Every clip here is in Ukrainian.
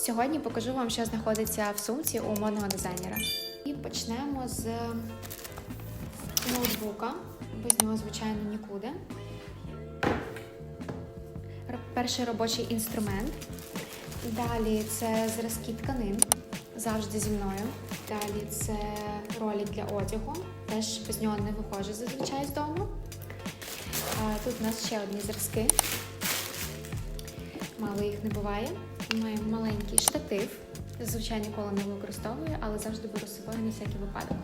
Сьогодні покажу вам, що знаходиться в сумці у модного дизайнера. І почнемо з ноутбука. Без нього, звичайно, нікуди. Перший робочий інструмент. Далі це зразки тканин, завжди зі мною. Далі це ролик для одягу. Теж без нього не виходжу зазвичай з дому. Тут у нас ще одні зразки. Мало їх не буває. Маємо маленький штатив. Зазвичай ніколи не використовую, але завжди беру з собою на всякий випадок.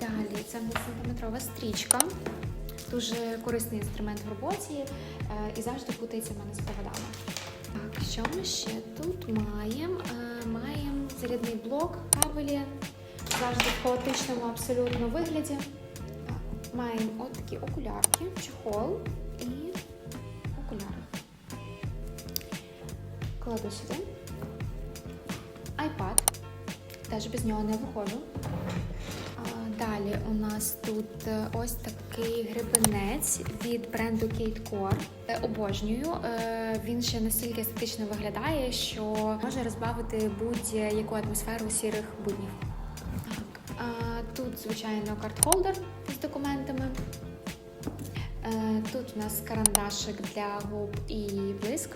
Далі це в нас сантиметрова стрічка. Дуже корисний інструмент в роботі е, і завжди путається в мене з проводами. Так, що ми ще тут маємо? Е, Маємо зарядний блок кабелі, завжди в хаотичному абсолютно вигляді. Маємо от такі окулярки, чехол Кладу сюди. iPad. Теж без нього не виходжу. Далі у нас тут е, ось такий гребенець від бренду Kate Core. Е, Обожнюю. Е, Він ще настільки естетично виглядає, що може розбавити будь-яку атмосферу сірих буднів. Так, тут, звичайно, карт-холдер з документами. Тут у нас карандашик для губ і блиск,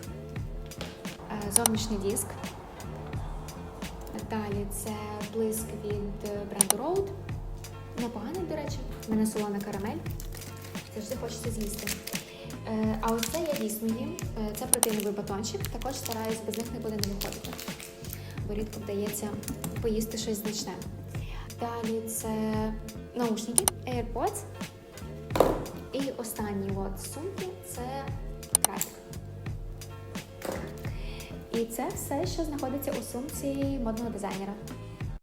зовнішній диск. Далі це блиск від е, бренду Road. Непоганий, до речі. В мене солона карамель. Завжди хочеться з'їсти. Е, А ось це я дійсно їм. Е, Це протеїновий батончик. Також стараюсь без них нікуди не виходити. Бо рідко вдається поїсти щось значне. Далі це наушники AirPods. І останній от сумки це красик. І це все, що знаходиться у сумці модного дизайнера.